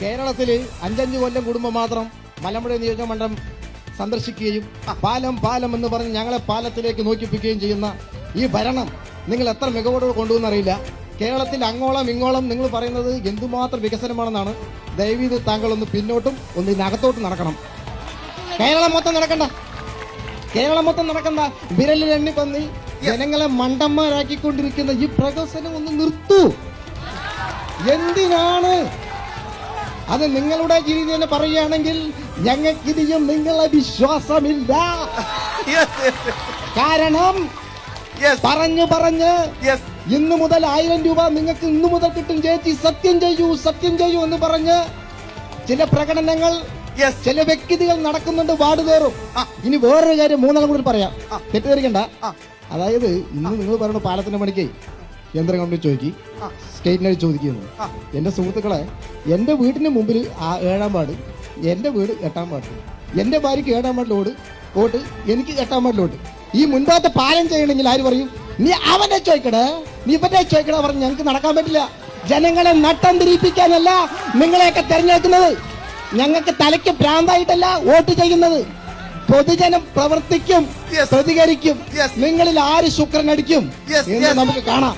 കേരളത്തിൽ അഞ്ചഞ്ച് കൊല്ലം കുടുംബം മാത്രം മലമ്പുഴ നിയോജകമണ്ഡലം സന്ദർശിക്കുകയും പാലം പാലം എന്ന് പറഞ്ഞ് ഞങ്ങളെ പാലത്തിലേക്ക് നോക്കിപ്പിക്കുകയും ചെയ്യുന്ന ഈ ഭരണം നിങ്ങൾ എത്ര മികവോടെ കൊണ്ടുവന്നറിയില്ല കേരളത്തിൽ അങ്ങോളം ഇങ്ങോളം നിങ്ങൾ പറയുന്നത് എന്തുമാത്രം വികസനമാണെന്നാണ്. ദയവീത് താങ്കൾ ഒന്ന് പിന്നോട്ടും ഒന്ന് ഇതിനകത്തോട്ടും നടക്കണം. കേരളം മൊത്തം നടക്കണ്ട. കേരളം മൊത്തം നടക്കണ്ട. വിരലിൽ എണ്ണി പന്നി. ജനങ്ങളെ മണ്ടന്മാരാക്കിക്കൊണ്ടിരിക്കുന്ന ഈ പ്രകസനം ഒന്ന് നിർത്തൂ. എന്തിനാണ് അത് നിങ്ങളുടെ രീതി തന്നെ പറയുകയാണെങ്കിൽ ഞങ്ങൾക്കിതിയും നിങ്ങളെ വിശ്വാസമില്ല കാരണം പറഞ്ഞു പറഞ്ഞ്. ഇന്നു മുതൽ ആയിരം രൂപ നിങ്ങൾക്ക് ഇന്നു മുതൽ കിട്ടും ചേച്ചി സത്യം ചെയ്യൂ സത്യം ചെയ്യൂ എന്ന് പറഞ്ഞ് ചില പ്രകടനങ്ങൾ. ചില വ്യക്തികൾ നടക്കുന്നുണ്ട് വാർഡ് തോറും ആ. ഇനി വേറൊരു കാര്യം മൂന്നാളും കൂടി പറയാം. തെറ്റിദ്ധരിക്കണ്ട. അതായത് ഇന്ന് നിങ്ങൾ പറയുന്ന പാലത്തിന്റെ പണിക്ക് കേന്ദ്ര കമ്പനി ചോദിക്കും. സ്റ്റേറ്റിനായി ചോദിക്കുന്നു. എന്റെ സുഹൃത്തുക്കളെ എന്റെ വീടിന് മുമ്പിൽ ആ ഏഴാം പാട് എന്റെ വീട് എട്ടാം പാട്ട് എന്റെ ഭാര്യയ്ക്ക് ഏഴാം പാട്ടിലോട് ഓട്ട് വോട്ട് എനിക്ക് എട്ടാം പാട്ടിലോട്ട് ഈ മുൻപാത്തെ പാലം ചെയ്യണമെങ്കിൽ ആര് പറയും? നീ അവനെ ചോദിക്കടേ. നീ ഇവന്റെ ചോദിക്കടാ പറഞ്ഞ് ഞങ്ങൾക്ക് നടക്കാൻ പറ്റില്ല. ജനങ്ങളെ നട്ടം തിരിപ്പിക്കാനല്ല നിങ്ങളെയൊക്കെ തെരഞ്ഞെടുക്കുന്നത്. ഞങ്ങൾക്ക് തലയ്ക്ക് ഭ്രാന്തായിട്ടല്ല വോട്ട് ചെയ്യുന്നത്. പൊതുജനം പ്രവർത്തിക്കും. പ്രതികരിക്കും. നിങ്ങളിൽ ആര് ശുക്രൻ അടിക്കും എന്ന് നമുക്ക് കാണാം.